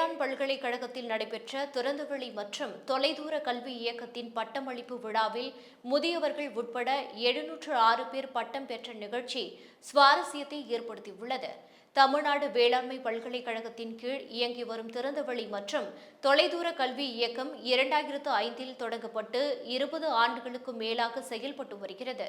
வேளாண் பல்கலைக்கழகத்தில் நடைபெற்ற திறந்தவெளி மற்றும் தொலைதூர கல்வி இயக்கத்தின் பட்டமளிப்பு விழாவில் முதியவர்கள் உட்பட எழுநூற்று ஆறு பேர் பட்டம் பெற்ற நிகழ்ச்சி சுவாரஸ்யத்தை ஏற்படுத்தியுள்ளது. தமிழ்நாடு வேளாண்மை பல்கலைக்கழகத்தின் கீழ் இயங்கி வரும் திறந்தவெளி மற்றும் தொலைதூர கல்வி இயக்கம் இரண்டாயிரத்து ஐந்தில் தொடங்கப்பட்டு இருபது ஆண்டுகளுக்கும் மேலாக செயல்பட்டு வருகிறது.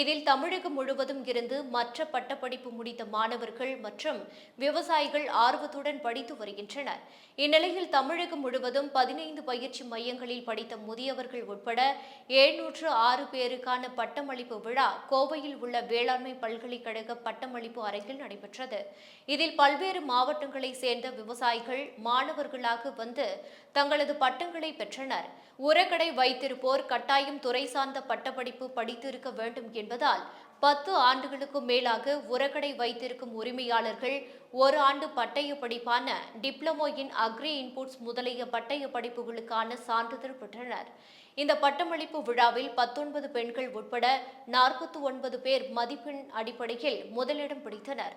இதில் தமிழகம் முழுவதும் இருந்து மற்ற பட்டப்படிப்பு முடித்த மாணவர்கள் மற்றும் விவசாயிகள் ஆர்வத்துடன் படித்து வருகின்றனர். இந்நிலையில் தமிழகம் முழுவதும் பதினைந்து பயிற்சி மையங்களில் படித்த முதியவர்கள் உட்பட எழுநூற்று ஆறு பேருக்கான பட்டமளிப்பு விழா கோவையில் உள்ள வேளாண்மை பல்கலைக்கழக பட்டமளிப்பு அரங்கில் நடைபெற்றது. இதில் பல்வேறு மாவட்டங்களைச் சேர்ந்த விவசாயிகள் மாணவர்களாக வந்து தங்களது பட்டங்களை பெற்றனர். உரக்கடை வைத்திருப்போர் கட்டாயம் துறை சார்ந்த பட்டப்படிப்பு படித்திருக்க வேண்டும் என்பதால் பத்து ஆண்டுகளுக்கும் மேலாக உரக்கடை வைத்திருக்கும் உரிமையாளர்கள் ஒரு ஆண்டு பட்டய படிப்பான டிப்ளமோ இன் அக்ரி இன்புட்ஸ் முதலிய பட்டய படிப்புகளுக்கான சான்றிதழ் பெற்றனர். இந்த பட்டமளிப்பு விழாவில் பத்தொன்பது பெண்கள் உட்பட நாற்பத்தி ஒன்பது பேர் மதிப்பெண் அடிப்படையில் முதலிடம் பிடித்தனர்.